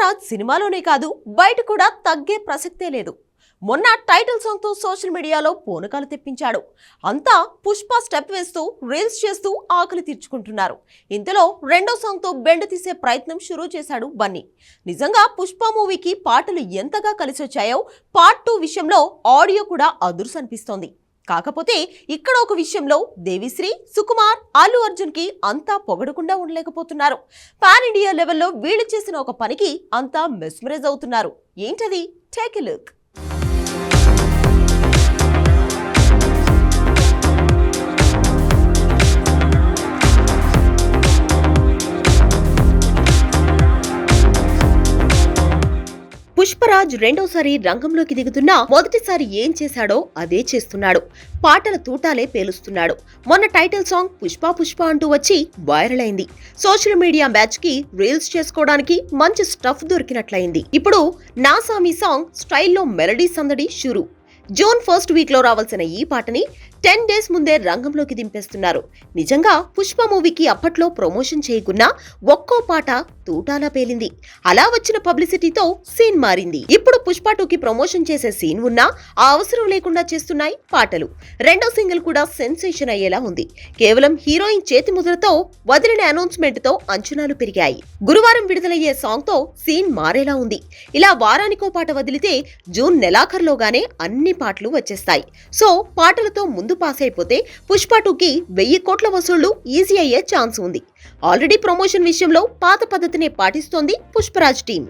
పుష్పరాజ్ సినిమాలోనే కాదు బయట కూడా తగ్గే ప్రసక్తే లేదు. మొన్న టైటిల్ సాంగ్తో సోషల్ మీడియాలో పోనకాలు తెప్పించాడు. అంతా పుష్ప స్టెప్ వేస్తూ రీల్స్ చేస్తూ ఆకలి తీర్చుకుంటున్నారు. ఇంతలో రెండో సాంగ్తో బెండ్ తీసే ప్రయత్నం షురూ చేశాడు బన్నీ. నిజంగా పుష్ప మూవీకి పాటలు ఎంతగా కలిసొచ్చాయో పార్ట్ టూ విషయంలో ఆడియో కూడా అదుర్స్ అనిపిస్తోంది కాకపోతే ఇక్కడ ఒక విషయంలో దేవిశ్రీ సుకుమార్ అల్లు అర్జున్కి అంతా పొగడకుండా ఉండలేకపోతున్నారు. పాన్ ఇండియా లెవెల్లో వీళ్ళు చేసిన ఒక పనికి అంతా మెస్మరైజ్ అవుతున్నారు. ఏంటది? Take a look. పుష్పరాజ్ రెండోసారి రంగంలోకి దిగుతున్నా మొదటిసారి ఏం చేశాడో అదే చేస్తున్నాడు. పాటల తూటాలే పేలుస్తున్నాడు. మొన్న టైటిల్ సాంగ్ పుష్ప పుష్ప అంటూ వచ్చి వైరల్ అయింది. సోషల్ మీడియా మ్యాచ్కి రీల్స్ చేసుకోవడానికి మంచి స్టఫ్ దొరికినట్లయింది. ఇప్పుడు నాసామి సాంగ్ స్టైల్లో మెలడీ సందడి షురు. జూన్ ఫస్ట్ వీక్లో రావాల్సిన ఈ పాటని టెన్ డేస్ ముందే రంగంలోకి దింపేస్తున్నారు. నిజంగా పుష్ప మూవీకి అప్పట్లో ప్రమోషన్ చేయకున్నా ఒక్కో పాట తూటాలా పేలింది. అలా వచ్చిన పబ్లిసిటీతో సీన్ మారింది. ఇప్పుడు పుష్ప టూకి ప్రమోషన్ చేసే సీన్ ఉన్నా ఆ అవసరం లేకుండా చేస్తున్నాయి పాటలు. రెండో సింగిల్ కూడా సెన్సేషన్ అయ్యేలా ఉంది. కేవలం హీరోయిన్ చేతి ముద్రతో వదిలిన అనౌన్స్మెంట్తో అంచనాలు పెరిగాయి. గురువారం విడుదలయ్యే సాంగ్తో సీన్ మారేలా ఉంది. ఇలా వారానికో పాట వదిలితే జూన్ నెలాఖరులోగానే అన్ని పాటలు వచ్చేస్తాయి. సో పాటలతో ముందు పాస్ అయిపోతే పుష్ప టూకి వెయ్యి కోట్ల వసూళ్ళు ఈజీ అయ్యే ఛాన్స్ ఉంది. ఆల్రెడీ ప్రమోషన్ విషయంలో పాత పద్ధతినే పాటిస్తోంది పుష్పరాజ్ టీం.